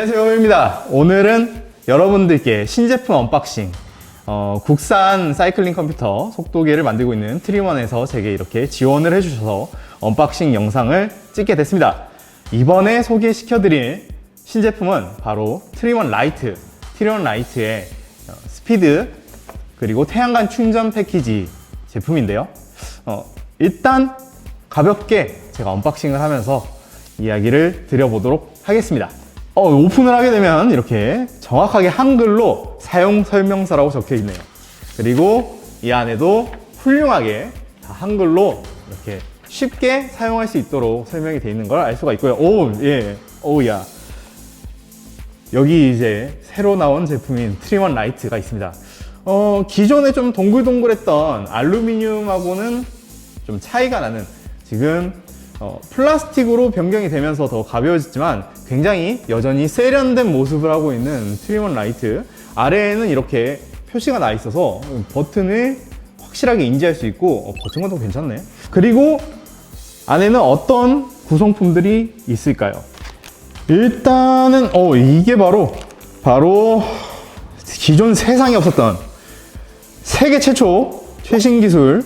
안녕하세요 호입니다. 오늘은 여러분들께 신제품 언박싱 어, 국산 사이클링 컴퓨터 속도계를 만들고 있는 트리먼에서 제게 이렇게 지원을 해주셔서 언박싱 영상을 찍게 됐습니다. 이번에 소개시켜드릴 신제품은 바로 트리먼 라이트 트리먼 라이트의 어, 스피드 그리고 태양광 충전 패키지 제품인데요. 어, 일단 가볍게 제가 언박싱을 하면서 이야기를 드려보도록 하겠습니다. 어, 오픈을 하게 되면 이렇게 정확하게 한글로 사용 설명서라고 적혀 있네요. 그리고 이 안에도 훌륭하게 다 한글로 이렇게 쉽게 사용할 수 있도록 설명이 되어 있는 걸 알 수가 있고요. 오, 예. 오야. 여기 이제 새로 나온 제품인 트리먼 라이트가 있습니다. 어, 기존에 좀 동글동글했던 알루미늄하고는 좀 차이가 나는 지금 어, 플라스틱으로 변경이 되면서 더 가벼워졌지만 굉장히 여전히 세련된 모습을 하고 있는 트리먼 라이트 아래에는 이렇게 표시가 나 있어서 버튼을 확실하게 인지할 수 있고 어, 버튼과 도 괜찮네 그리고 안에는 어떤 구성품들이 있을까요? 일단은 어 이게 바로 바로 기존 세상에 없었던 세계 최초 최신 기술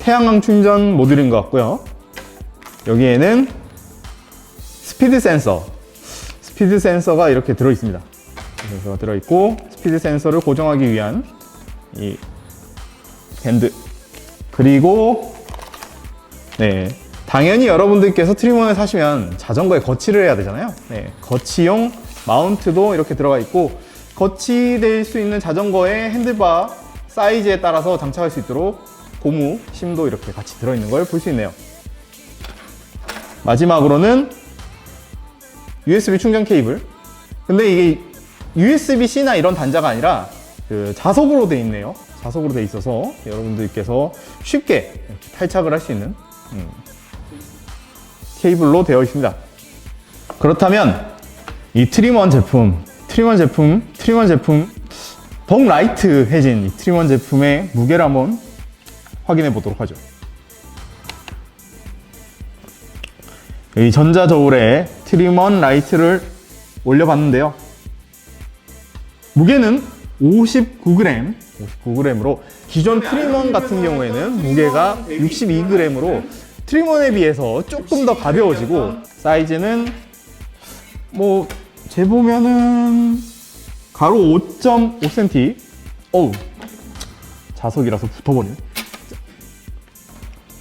태양광 충전 모듈인 것 같고요. 여기에는 스피드 센서, 스피드 센서가 이렇게 들어 있습니다. 센서가 들어 있고 스피드 센서를 고정하기 위한 이 밴드 그리고 네 당연히 여러분들께서 트리머를 사시면 자전거에 거치를 해야 되잖아요. 네 거치용 마운트도 이렇게 들어가 있고 거치될 수 있는 자전거의 핸들바 사이즈에 따라서 장착할 수 있도록 고무 심도 이렇게 같이 들어있는 걸 볼 수 있네요. 마지막으로는 USB 충전 케이블. 근데 이게 USB-C나 이런 단자가 아니라 그 자석으로 돼 있네요. 자석으로 돼 있어서 여러분들께서 쉽게 탈착을 할 수 있는 음, 케이블로 되어 있습니다. 그렇다면 이 트리먼 제품, 트리먼 제품, 트리먼 제품 더욱 라이트해진 이 트리먼 제품의 무게를 한번 확인해 보도록 하죠. 이 전자 저울에 트리먼 라이트를 올려봤는데요. 무게는 59g, 59g으로 기존 트리먼 같은 경우에는 무게가 62g으로 트리먼에 비해서 조금 더 가벼워지고 사이즈는 뭐 재보면은 가로 5.5cm 어우 자석이라서 붙어버리네.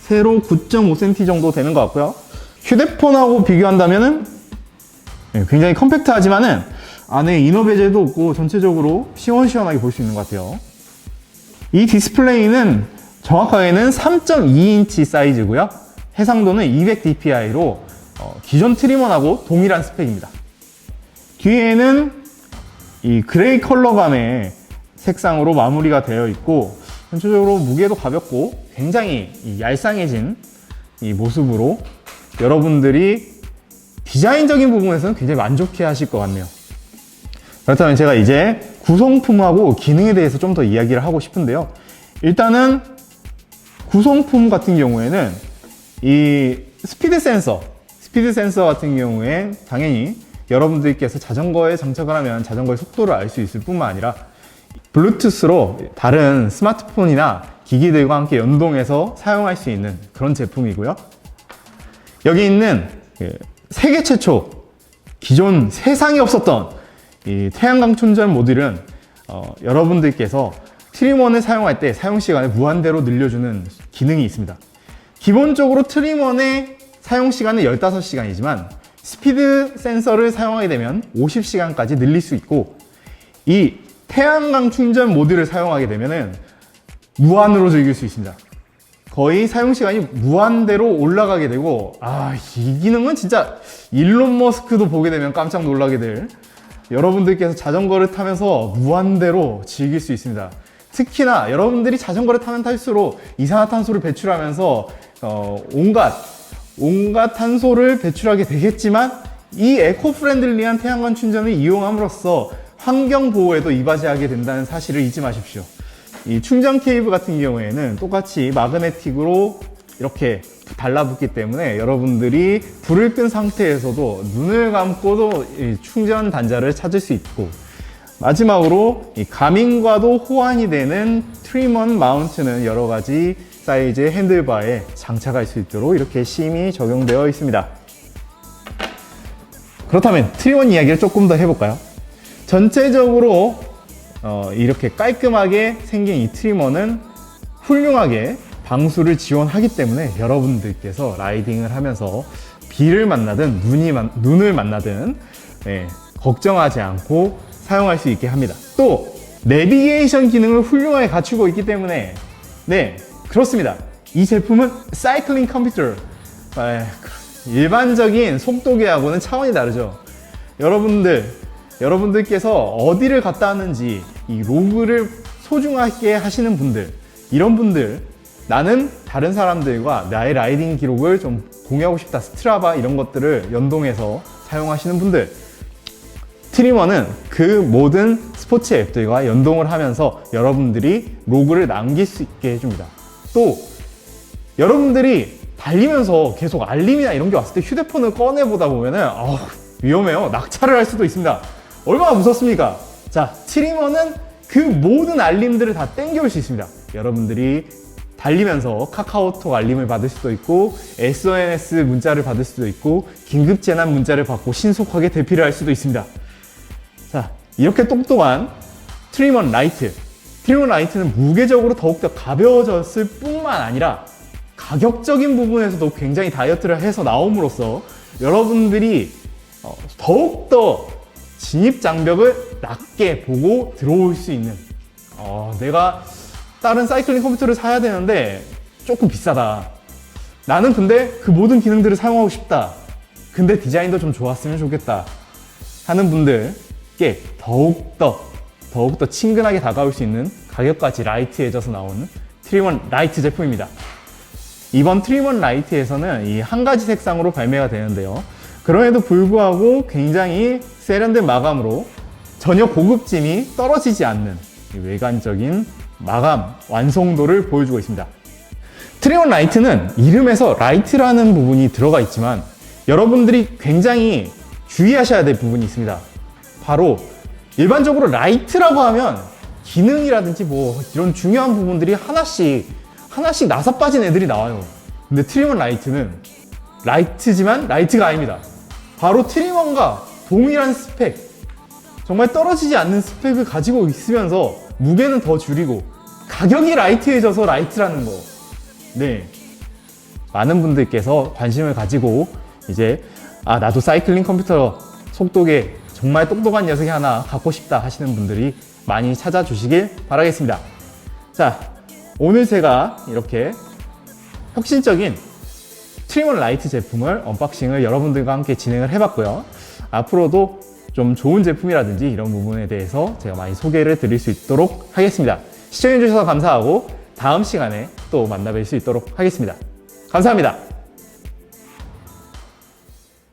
세로 9.5cm 정도 되는 것 같고요 휴대폰하고 비교한다면은 예, 굉장히 컴팩트하지만은 안에 이너 베젤도 없고 전체적으로 시원시원하게 볼 수 있는 것 같아요. 이 디스플레이는 정확하게는 3.2인치 사이즈고요. 해상도는 200dpi로 어, 기존 트리먼하고 동일한 스펙입니다. 뒤에는 이 그레이 컬러감의 색상으로 마무리가 되어 있고 전체적으로 무게도 가볍고 굉장히 이 얄쌍해진 이 모습으로 여러분들이 디자인적인 부분에서는 굉장히 만족해 하실 것 같네요. 그렇다면 제가 이제 구성품하고 기능에 대해서 좀 더 이야기를 하고 싶은데요. 일단은 구성품 같은 경우에는 이 스피드 센서, 스피드 센서 같은 경우에 당연히 여러분들께서 자전거에 장착을 하면 자전거의 속도를 알 수 있을 뿐만 아니라 블루투스로 다른 스마트폰이나 기기들과 함께 연동해서 사용할 수 있는 그런 제품이고요. 여기 있는 그 세계 최초 기존 세상에 없었던 이 태양광 충전 모듈은 어, 여러분들께서 트리먼을 사용할 때 사용 시간을 무한대로 늘려주는 기능이 있습니다. 기본적으로 트리먼의 사용 시간은 15시간이지만 스피드 센서를 사용하게 되면 50시간까지 늘릴 수 있고 이 태양광 충전 모듈을 사용하게 되면 무한으로 즐길 수 있습니다. 거의 사용 시간이 무한대로 올라가게 되고 아 이 기능은 진짜 일론 머스크도 보게 되면 깜짝 놀라게 될 여러분들께서 자전거를 타면서 무한대로 즐길 수 있습니다. 특히나 여러분들이 자전거를 타면 탈수록 이산화탄소를 배출하면서 어, 온갖 온갖 탄소를 배출하게 되겠지만 이 에코 프렌들리한 태양광 충전을 이용함으로써 환경 보호에도 이바지하게 된다는 사실을 잊지 마십시오. 이 충전 케이블 같은 경우에는 똑같이 마그네틱으로 이렇게 달라붙기 때문에 여러분들이 불을 끈 상태에서도 눈을 감고도 이 충전 단자를 찾을 수 있고 마지막으로 이 가민과도 호환이 되는 트리먼 마운트는 여러 가지 사이즈의 핸들바에 장착할 수 있도록 이렇게 심이 적용되어 있습니다. 그렇다면 트리먼 이야기를 조금 더 해볼까요? 전체적으로 어, 이렇게 깔끔하게 생긴 이 트리머는 훌륭하게 방수를 지원하기 때문에 여러분들께서 라이딩을 하면서 비를 만나든 눈이 만- 눈을 만나든 예, 걱정하지 않고 사용할 수 있게 합니다. 또 내비게이션 기능을 훌륭하게 갖추고 있기 때문에 네 그렇습니다. 이 제품은 사이클링 컴퓨터 에, 일반적인 속도계하고는 차원이 다르죠. 여러분들 여러분들께서 어디를 갔다 왔는지 이 로그를 소중하게 하시는 분들 이런 분들 나는 다른 사람들과 나의 라이딩 기록을 좀 공유하고 싶다 스트라바 이런 것들을 연동해서 사용하시는 분들 트리머는 그 모든 스포츠 앱들과 연동을 하면서 여러분들이 로그를 남길 수 있게 해줍니다. 또 여러분들이 달리면서 계속 알림이나 이런 게 왔을 때 휴대폰을 꺼내보다 보면은 어, 위험해요. 낙차를 할 수도 있습니다. 얼마나 무섭습니까? 자, 트리머는 그 모든 알림들을 다 땡겨올 수 있습니다. 여러분들이 달리면서 카카오톡 알림을 받을 수도 있고 SOS 문자를 받을 수도 있고 긴급 재난 문자를 받고 신속하게 대피를 할 수도 있습니다. 자, 이렇게 똑똑한 트리먼 라이트. 트리먼 라이트는 무게적으로 더욱더 가벼워졌을 뿐만 아니라 가격적인 부분에서도 굉장히 다이어트를 해서 나옴으로써 여러분들이 어, 더욱더 진입 장벽을 낮게 보고 들어올 수 있는 어, 내가 다른 사이클링 컴퓨터를 사야 되는데 조금 비싸다. 나는 근데 그 모든 기능들을 사용하고 싶다. 근데 디자인도 좀 좋았으면 좋겠다. 하는 분들께 더욱더 더욱더 친근하게 다가올 수 있는 가격까지 라이트해져서 나오는 트리먼 라이트 제품입니다. 이번 트리먼 라이트에서는 이 한 가지 색상으로 발매가 되는데요. 그럼에도 불구하고 굉장히 세련된 마감으로 전혀 고급짐이 떨어지지 않는 이 외관적인 마감 완성도를 보여주고 있습니다. 트리온 라이트는 이름에서 라이트라는 부분이 들어가 있지만 여러분들이 굉장히 주의하셔야 될 부분이 있습니다. 바로 일반적으로 라이트라고 하면 기능이라든지 뭐 이런 중요한 부분들이 하나씩 하나씩 나사 빠진 애들이 나와요. 근데 트리먼 라이트는 라이트지만 라이트가 아닙니다. 바로 트리먼과 동일한 스펙, 정말 떨어지지 않는 스펙을 가지고 있으면서 무게는 더 줄이고 가격이 라이트해져서 라이트라는 거. 네. 많은 분들께서 관심을 가지고 이제 아 나도 사이클링 컴퓨터 속도계 정말 똑똑한 녀석이 하나 갖고 싶다 하시는 분들이 많이 찾아주시길 바라겠습니다. 자 오늘 제가 이렇게 혁신적인 트리먼 라이트 제품을 언박싱을 여러분들과 함께 진행을 해봤고요. 앞으로도 좀 좋은 제품이라든지 이런 부분에 대해서 제가 많이 소개를 드릴 수 있도록 하겠습니다. 시청해주셔서 감사하고 다음 시간에 또 만나뵐 수 있도록 하겠습니다. 감사합니다.